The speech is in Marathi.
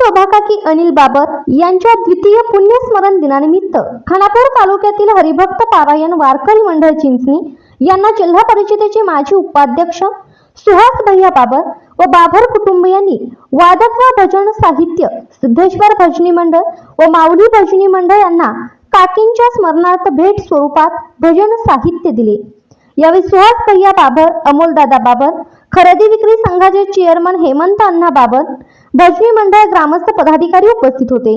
शोभाकाकी अनिल बाबर यांच्या द्वितीय पुण्यस्मरण दिनानिमित्त खानापूर तालुक्यातील हरिभक्त पारायण वारकरी मंडळ चिंचणी यांना जिल्हा परिषदेचे माजी उपाध्यक्ष सुहास भैया बाबर व बाबर कुटुंबियांनी वादक व भजन साहित्य सिद्धेश्वर भजनी मंडळ व माऊली भजनी मंडळ यांना काकींच्या स्मरणार्थ भेट स्वरूपात भजन साहित्य दिले. यावेळी सुहास भैया बाबर अमोलदादा बाबर खरेदी विक्री संघाचे चेअरमन हेमंत अण्णा बाबर भजनी मंडळ ग्रामस्थ पदाधिकारी उपस्थित होते.